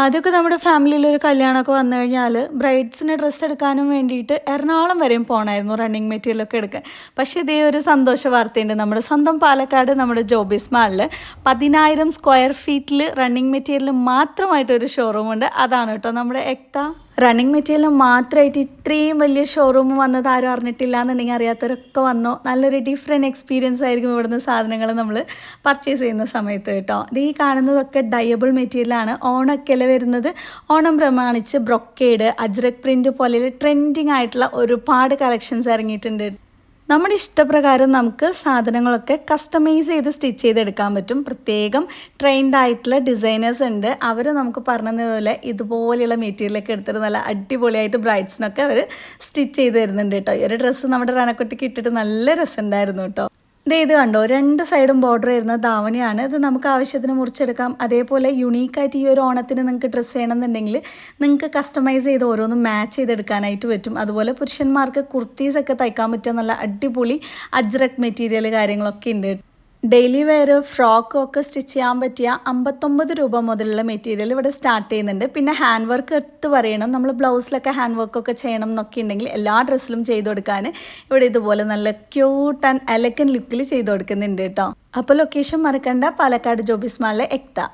ആദ്യമൊക്കെ നമ്മുടെ ഫാമിലിയിൽ ഒരു കല്യാണമൊക്കെ വന്നു കഴിഞ്ഞാൽ ബ്രൈഡ്സിന് ഡ്രസ്സ് എടുക്കാനും വേണ്ടിയിട്ട് എറണാകുളം വരെയും പോകണമായിരുന്നു റണ്ണിങ് മെറ്റീരിയലൊക്കെ എടുക്കാൻ. പക്ഷേ ഇതേ ഒരു സന്തോഷ വാർത്തയുണ്ട്. നമ്മുടെ സ്വന്തം പാലക്കാട് നമ്മുടെ ജോബിസ് മാളിൽ പതിനായിരം സ്ക്വയർ ഫീറ്റിൽ റണ്ണിങ് മെറ്റീരിയൽ മാത്രമായിട്ട് ഒരു ഷോറൂം ഉണ്ട്. അതാണ് കേട്ടോ നമ്മുടെ എക്ത. റണ്ണിങ് മെറ്റീരിയൽ മാത്രമായിട്ട് ഇത്രയും വലിയ ഷോറൂം വന്നത് ആരും അറിഞ്ഞിട്ടില്ല എന്നുണ്ടെങ്കിൽ അറിയാത്തവരൊക്കെ വന്നോ. നല്ലൊരു ഡിഫറെന്റ് എക്സ്പീരിയൻസ് ആയിരിക്കും ഇവിടുന്ന് സാധനങ്ങൾ നമ്മൾ പർച്ചേസ് ചെയ്യുന്ന സമയത്ത് കേട്ടോ. ഇത് ഈ കാണുന്നതൊക്കെ ഡയബിൾ മെറ്റീരിയലാണ് ഓണൊക്കെയല്ലേ വരുന്നത്. ഓണം പ്രമാണിച്ച് ബ്രൊക്കേഡ് അജ്രക് പ്രിന്റ് പോലെ ട്രെൻഡിങ് ആയിട്ടുള്ള ഒരുപാട് കളക്ഷൻസ് ഇറങ്ങിയിട്ടുണ്ട്. നമ്മുടെ ഇഷ്ടപ്രകാരം നമുക്ക് സാധനങ്ങളൊക്കെ കസ്റ്റമൈസ് ചെയ്ത് സ്റ്റിച്ച് ചെയ്തെടുക്കാൻ പറ്റും. പ്രത്യേകം ട്രെയിൻഡ് ആയിട്ടുള്ള ഡിസൈനേഴ്സ് ഉണ്ട്. അവർ നമുക്ക് പറഞ്ഞതുപോലെ ഇതുപോലെയുള്ള മെറ്റീരിയലൊക്കെ എടുത്തിട്ട് നല്ല അടിപൊളിയായിട്ട് ബ്രൈഡ്സിനൊക്കെ അവർ സ്റ്റിച്ച് ചെയ്ത് തരുന്നുണ്ട് കേട്ടോ. ഈ ഒരു ഡ്രസ്സ് നമ്മുടെ റണക്കുട്ടിക്ക് ഇട്ടിട്ട് നല്ല രസമുണ്ടായിരുന്നു കേട്ടോ. ദേ ഇത് കണ്ടോ? രണ്ട് സൈഡും ബോർഡർ വരുന്ന ധാവണിയാണ്. ഇത് നമുക്ക് ആവശ്യത്തിന് മുറിച്ചെടുക്കാം. അതേപോലെ യുണീക്കായിട്ട് ഈ ഒരു ഓണത്തിന് നിങ്ങൾക്ക് ഡ്രസ്സ് ചെയ്യണമെന്നുണ്ടെങ്കിൽ നിങ്ങൾക്ക് കസ്റ്റമൈസ് ചെയ്ത് ഓരോന്നും മാച്ച് ചെയ്തെടുക്കാനായിട്ട് പറ്റും. അതുപോലെ പുരുഷന്മാർക്ക് കുർത്തീസൊക്കെ തയ്ക്കാൻ പറ്റിയ നല്ല അടിപൊളി അജ്രക് മെറ്റീരിയൽ കാര്യങ്ങളൊക്കെ ഉണ്ട് ഡെയിലി വെയർ ഫ്രോക്കും ഒക്കെ സ്റ്റിച്ച് ചെയ്യാൻ പറ്റിയ അമ്പത്തൊമ്പത് രൂപ മുതലുള്ള മെറ്റീരിയൽ ഇവിടെ സ്റ്റാർട്ട് ചെയ്യുന്നുണ്ട്. പിന്നെ ഹാൻഡ് വർക്ക് എടുത്ത് പറയണം. നമ്മൾ ബ്ലൗസിലൊക്കെ ഹാൻഡ് വർക്കൊക്കെ ചെയ്യണം എന്നൊക്കെ ഉണ്ടെങ്കിൽ എല്ലാ ഡ്രസ്സിലും ചെയ്ത് കൊടുക്കാൻ ഇവിടെ ഇതുപോലെ നല്ല ക്യൂട്ട് ആൻഡ് എലക്കൻ ലുക്കിൽ ചെയ്ത് കൊടുക്കുന്നുണ്ട് കേട്ടോ. അപ്പോൾ ലൊക്കേഷൻ മറക്കണ്ട. പാലക്കാട് ജോബിസ് മാളിലെ എക്ത.